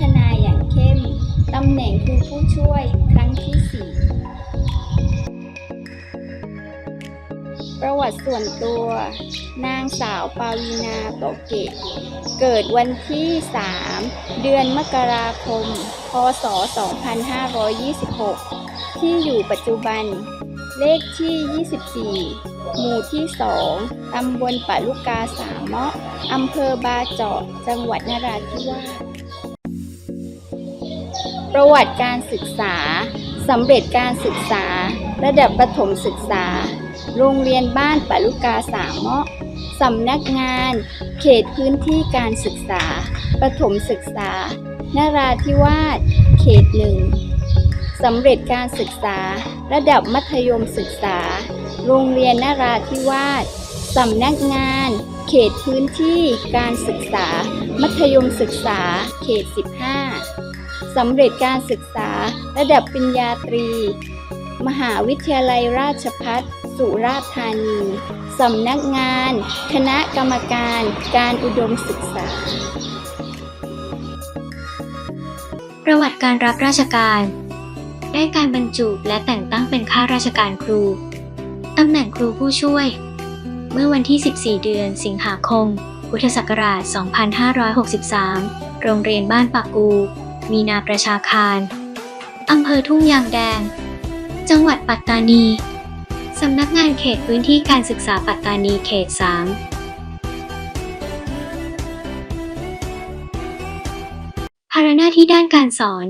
ฒนาอย่างเข้ม ตำแหน่งครูผู้ช่วยครั้งที่ 4 ประวัติส่วนตัว นางสาวปาวีนาโตเกะเกิดวันที่ 3 เดือนมกราคม พศ 2526 ที่อยู่ปัจจุบัน เลขที่ 24 หมู่ที่ 2 ตำบลปะลุกาสามเมาะอำเภอบาเจาะ จังหวัดนราธิวาส ประวัติการศึกษาสำเร็จการศึกษา ระดับประถมศึกษา โรงเรียนบ้านปะลุกาสามเมาะสำนักงาน เขตพื้นที่การศึกษา ประถมศึกษานราธิวาส เขตหนึ่งสำเร็จการศึกษา ระดับมัธยมศึกษา โรงเรียนนราธิวาสสำนักงาน เขตพื้นที่การศึกษา มัธยมศึกษา เขต 15 สำเร็จการศึกษาระดับปริญญาตรี มหาวิทยาลัยราชภัฏสุราษฎร์ธานี สำนักงาน คณะกรรมการการอุดมศึกษา ประวัติการรับราชการ ได้การบรรจุและแต่งตั้งเป็นข้าราชการครู ตำแหน่งครูผู้ช่วย เมื่อวันที่ 14 เดือนสิงหาคมพุทธศักราช 2563 โรงเรียนบ้านปากกู มีนาประชาคาร อำเภอทุ่งยางแดง จังหวัดปัตตานี สำนักงานเขตพื้นที่การศึกษาปัตตานีเขต 3ภาระหน้าที่ด้านการสอน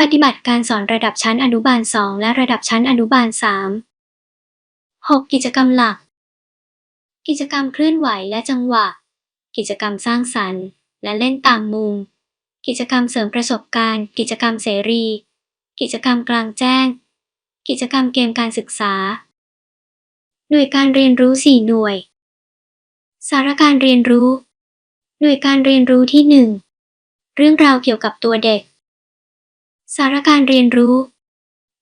ปฏิบัติการสอนระดับชั้นอนุบาล 2 และระดับชั้นอนุบาล 3 6. กิจกรรมหลัก กิจกรรมเคลื่อนไหวและจังหวะ กิจกรรมสร้างสรรค์ และเล่นตามมุม กิจกรรมเสริมประสบการณ์ กิจกรรมเสรี กิจกรรมกลางแจ้ง กิจกรรมเกมการศึกษา หน่วยการเรียนรู้ 4 หน่วย สาระการเรียนรู้ หน่วยการเรียนรู้ที่ 1 เรื่องราวเกี่ยวกับตัวเด็ก สาระการเรียนรู้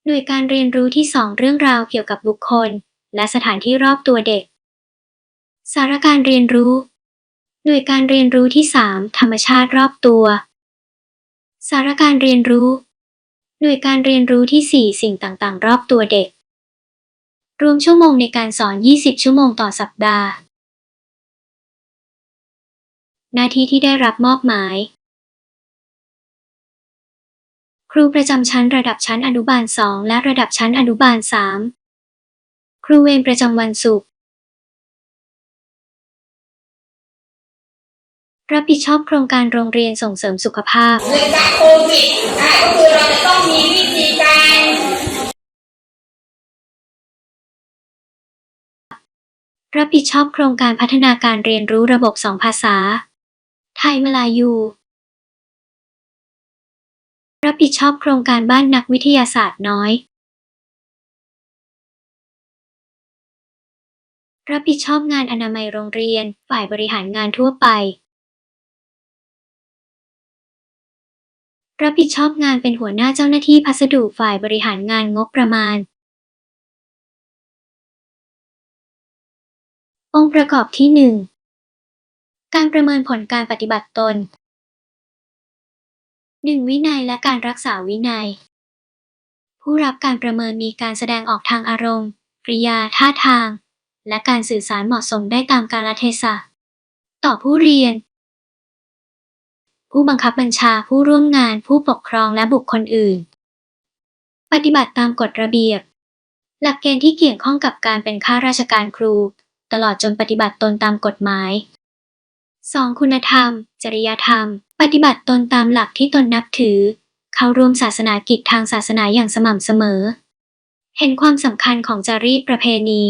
หน่วยการเรียนรู้ที่ 2 เรื่องราวเกี่ยวกับบุคคล และสถานที่รอบตัวเด็ก สาระการเรียนรู้ หน่วยการเรียนรู้ที่ 3 ธรรมชาติรอบตัว สารการเรียนรู้ หน่วยการเรียนรู้ที่ 4 สิ่งต่างๆ รอบตัวเด็ก รวมชั่วโมงในการสอน 20 ชั่วโมงต่อสัปดาห์ หน้าที่ที่ได้รับมอบหมาย ครูประจำชั้นระดับชั้นอนุบาล 2 และระดับชั้นอนุบาล 3 ครูเวรประจำวันศุกร์ รับผิดชอบโครงการโรงเรียนส่งเสริมสุขภาพเนื่องจากโควิดอะก็คือเราจะต้องมีวิธีการรับผิดชอบโครงการพัฒนาการเรียนรู้ระบบสองภาษา ไทยมลายู รับผิดชอบโครงการบ้านนักวิทยาศาสตร์น้อย รับผิดชอบงานอนามัยโรงเรียน ฝ่ายบริหารงานทั่วไป รับผิดชอบงานเป็นหัวหน้าเจ้าหน้าที่พัสดุฝ่ายบริหารงานงบประมาณ องค์ประกอบที่ 1 การประเมินผลการปฏิบัติตน 1. วินัยและการรักษาวินัย ผู้รับการประเมินมีการแสดงออกทางอารมณ์กริยาท่าทาง และการสื่อสารเหมาะสมได้ตามกาลเทศะ ต่อผู้เรียน ผู้บังคับบัญชาผู้ร่วมงานผู้ปกครองและบุคคลอื่น ปฏิบัติตามกฎระเบียบ หลักเกณฑ์ที่เกี่ยวข้องกับการเป็นข้าราชการครู ตลอดจนปฏิบัติตนตามกฎหมาย 2. คุณธรรม จริยธรรม ปฏิบัติตนตามหลักที่ตนนับถือ เข้าร่วมศาสนากิจทางศาสนาอย่างสม่ำเสมอ เห็นความสำคัญของจารีตประเพณี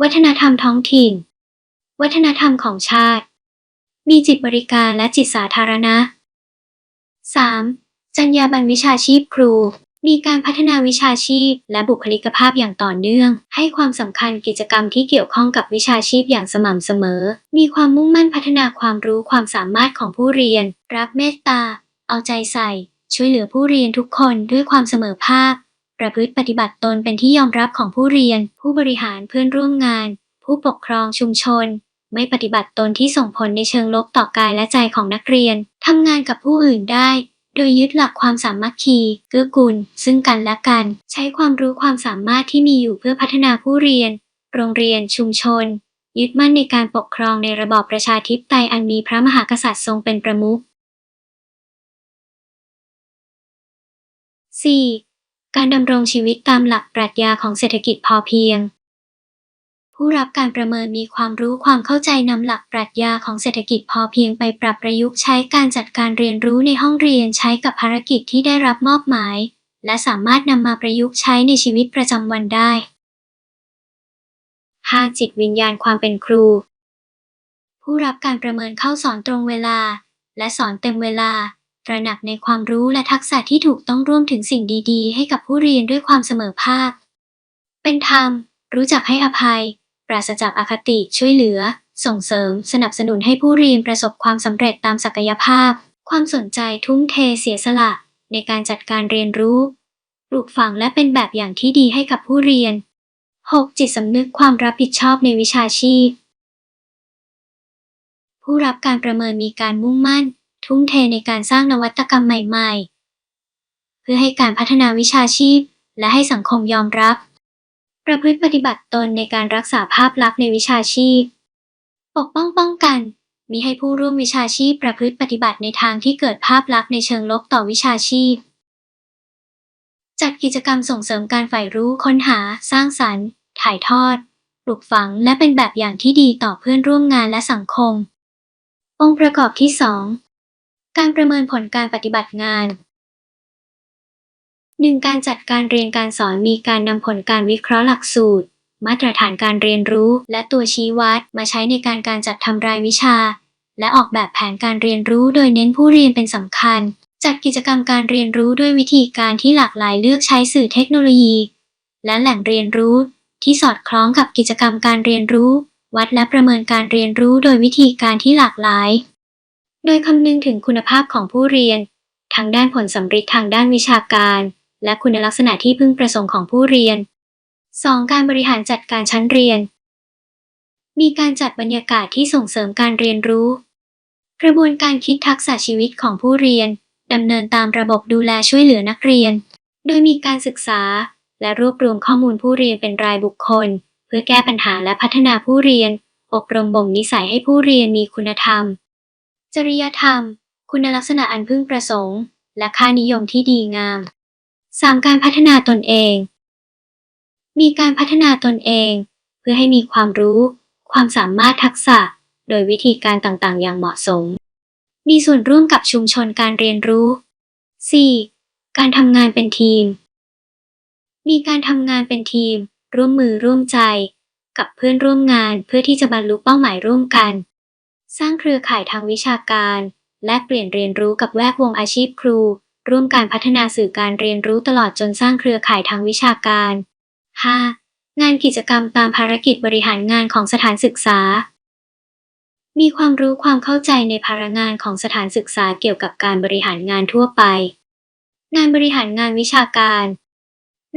วัฒนธรรมท้องถิ่น วัฒนธรรมของชาติ มีจิตบริการและจิตสาธารณะ 3. จรรยาบรรณวิชาชีพครู มีการพัฒนาวิชาชีพ และบุคลิกภาพอย่างต่อเนื่อง ให้ความสำคัญกิจกรรมที่เกี่ยวข้องกับวิชาชีพอย่างสม่ำเสมอ มีความมุ่งมั่นพัฒนาความรู้ความสามารถของผู้เรียน รักเมตตา เอาใจใส่ ช่วยเหลือผู้เรียนทุกคนด้วยความเสมอภาค ประพฤติปฏิบัติตนเป็นที่ยอมรับของผู้เรียน ผู้บริหารเพื่อนร่วมงาน ผู้ปกครองชุมชน ไม่ปฏิบัติตนที่ส่งผลในเชิงลบต่อกายและใจของนักเรียน ทำงานกับผู้อื่นได้ โดยยึดหลักความสามัคคี เกื้อกูล ซึ่งกันและกัน ใช้ความรู้ความสามารถที่มีอยู่เพื่อพัฒนาผู้เรียน โรงเรียน ชุมชน ยึดมั่นในการปกครองในระบอบประชาธิปไตยอันมีพระมหากษัตริย์ทรงเป็นประมุข 4. การดำรงชีวิตตามหลักปรัชญาของเศรษฐกิจพอเพียง ผู้รับการประเมินมีความรู้ความเข้าใจนำหลักปรัชญาของเศรษฐกิจพอเพียงไปปรับประยุกต์ใช้การจัดการเรียนรู้ในห้องเรียนใช้กับภารกิจที่ได้รับมอบหมาย และสามารถนำมาประยุกต์ใช้ในชีวิตประจำวันได้ 5. จิตวิญญาณความเป็นครู ผู้รับการประเมินเข้าสอนตรงเวลา และสอนเต็มเวลา ตระหนักในความรู้และทักษะที่ถูกต้องร่วมถึงสิ่งดี ๆ ให้กับผู้เรียนด้วยความเสมอภาค เป็นธรรม รู้จักให้อภัย ปราศจากอคติช่วยเหลือ ส่งเสริม สนับสนุนให้ผู้เรียนประสบความสำเร็จตามศักยภาพ ความสนใจทุ่มเทเสียสละ ในการจัดการเรียนรู้ ปลูกฝังและเป็นแบบอย่างที่ดีให้กับผู้เรียน 6. จิตสำนึกความรับผิดชอบในวิชาชีพ ผู้รับการประเมินมีการมุ่งมั่น ทุ่มเทในการสร้างนวัตกรรมใหม่ ๆ เพื่อให้การพัฒนาวิชาชีพ และให้สังคมยอมรับ ประพฤติปฏิบัติตนในการรักษาภาพลักษณ์ในวิชาชีพ ปกป้องป้องกัน มิให้ผู้ร่วมวิชาชีพประพฤติปฏิบัติในทางที่เกิดภาพลักษณ์ในเชิงลบต่อวิชาชีพ จัดกิจกรรมส่งเสริมการใฝ่รู้ค้นหา สร้างสรรค์ ถ่ายทอด ปลูกฝัง และเป็นแบบอย่างที่ดีต่อเพื่อนร่วมงานและสังคม องค์ประกอบที่ 2 การประเมินผลการปฏิบัติงาน 1. การจัดการเรียนการสอนมีการนำผลการวิเคราะห์หลักสูตร มาตรฐานการเรียนรู้ และตัวชี้วัด มาใช้ในการการจัดทำรายวิชา และออกแบบแผนการเรียนรู้โดยเน้นผู้เรียนเป็นสำคัญ จัดกิจกรรมการเรียนรู้ด้วยวิธีการที่หลากหลายเลือกใช้สื่อเทคโนโลยี และแหล่งเรียนรู้ ที่สอดคล้องกับกิจกรรมการเรียนรู้ วัดและประเมินการเรียนรู้โดยวิธีการที่หลากหลาย โดยคำนึงถึงคุณภาพของผู้เรียนทางด้านผลสำฤทธิ์ทางด้านวิชาการ และคุณลักษณะที่พึงประสงค์ของผู้เรียน 2. การบริหารจัดการชั้นเรียน มีการจัดบรรยากาศที่ส่งเสริมการเรียนรู้ กระบวนการคิดทักษะชีวิตของผู้เรียนดำเนินตามระบบดูแลช่วยเหลือนักเรียน โดยมีการศึกษา และรวบรวมข้อมูลผู้เรียนเป็นรายบุคคล เพื่อแก้ปัญหาและพัฒนาผู้เรียน อบรมบ่มนิสัยให้ผู้เรียนมีคุณธรรม จริยธรรม คุณลักษณะอันพึงประสงค์ และค่านิยมที่ดีงาม 3. การพัฒนาตนเอง มีการพัฒนาตนเอง เพื่อให้มีความรู้ ความสามารถทักษะ โดยวิธีการต่างๆ อย่างเหมาะสม มีส่วนร่วมกับชุมชนการเรียนรู้ 4. การทำงานเป็นทีม มีการทำงานเป็นทีม ร่วมมือร่วมใจ กับเพื่อนร่วมงานเพื่อที่จะบรรลุเป้าหมายร่วมกัน สร้างเครือข่ายทางวิชาการ และเปลี่ยนเรียนรู้กับแวดวงอาชีพครู ร่วมการพัฒนาสื่อการเรียนรู้ตลอดจนสร้างเครือข่ายทางวิชาการ 5. งานกิจกรรมตามภารกิจบริหารงานของสถานศึกษา มีความรู้ความเข้าใจในภาระงานของสถานศึกษาเกี่ยวกับการบริหารงานทั่วไป งานบริหารงานวิชาการ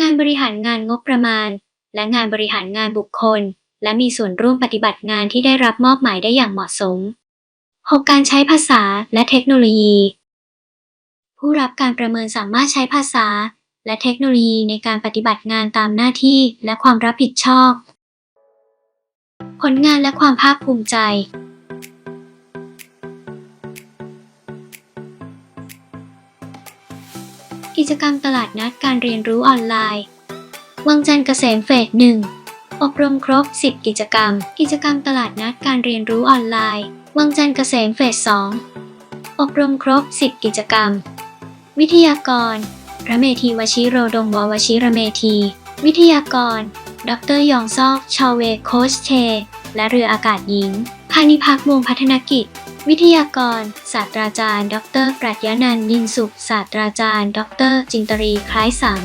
งานบริหารงานงบประมาณ และงานบริหารงานบุคคล และมีส่วนร่วมปฏิบัติงานที่ได้รับมอบหมายได้อย่างเหมาะสม 6. การใช้ภาษาและเทคโนโลยี ผู้รับการประเมินสามารถใช้ภาษา และเทคโนโลยีในการปฏิบัติงานตามหน้าที่และความรับผิดชอบ ผลงานและความภาคภูมิใจ กิจกรรมตลาดนัดการเรียนรู้ออนไลน์ วังจันทร์เกษมเฟสหนึ่งอบรมครบ 10 กิจกรรม กิจกรรมตลาดนัดการเรียนรู้ออนไลน์ วังจันทร์เกษมเฟสสองอบรมครบ 10 กิจกรรม วิทยากร พระเมธีวชิโรดงววชิระเมธี วิทยากร ดรยองซอกชอเวโคชเช และเรืออากาศหญิง พานิพักษ์วงศ์พัฒนกิจ วิทยากร ศาสตราจารย์ ดร ปรัชญานันยินสุข ศาสตราจารย์ ดร จินตรีคล้ายสัง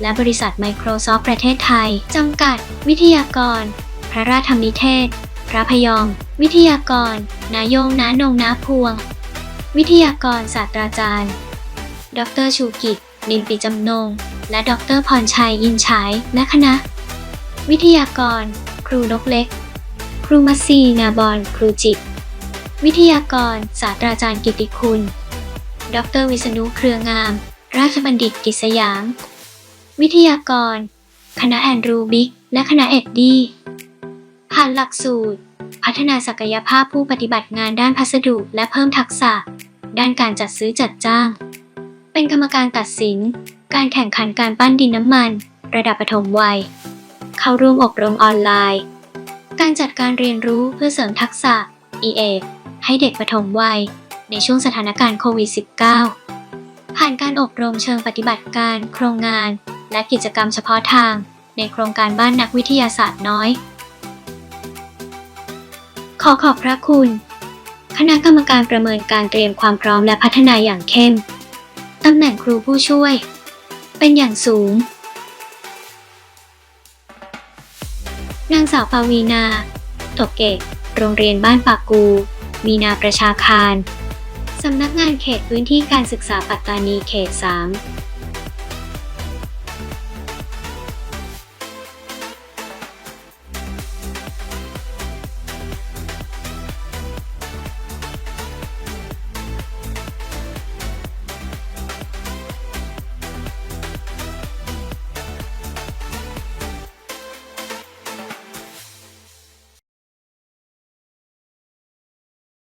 และบริษัท Microsoft ประเทศไทย จำกัด วิทยากร พระราชธรรมนิเทศ พระพยอม วิทยากร นายงนานงนาพวง วิทยากร ศาสตราจารย์ ดรชูกิจ นินปิจำนง และดรพรชัยอินฉายและคณะ วิทยากร ครูนกเล็ก ครูมัซีนาบอนครูจิต วิทยากร ศาสตราจารย์กิติคุณ ดรวิษณุเครืองาม ราชบัณฑิตกิษยางวิทยากร คณะแอนดรูบิกและคณะเอ็ดดี้ผ่านหลักสูตร พัฒนาศักยภาพผู้ปฏิบัติงานด้านพัสดุและเพิ่มทักษะ ด้านการจัดซื้อจัดจ้าง เป็นกรรมการตัดสิน การแข่งขันการปั้นดินน้ำมัน ระดับปฐมวัย เข้าร่วมอบรมออนไลน์ การจัดการเรียนรู้เพื่อเสริมทักษะ EA ให้เด็กปฐมวัย ในช่วงสถานการณ์โควิด -19 ผ่านการอบรมเชิงปฏิบัติการ โครงงาน และกิจกรรมเฉพาะทาง ในโครงการบ้านนักวิทยาศาสตร์น้อย ขอขอบพระคุณ คณะกรรมการประเมินการเตรียมความพร้อมและพัฒนาอย่างเข้ม ตำแหน่งครูผู้ช่วย เป็นอย่างสูง นางสาวปาวีนาตกเกตโรงเรียนบ้านปากกู มีนาประชาคาร สำนักงานเขตพื้นที่การศึกษาปัตตานีเขต 3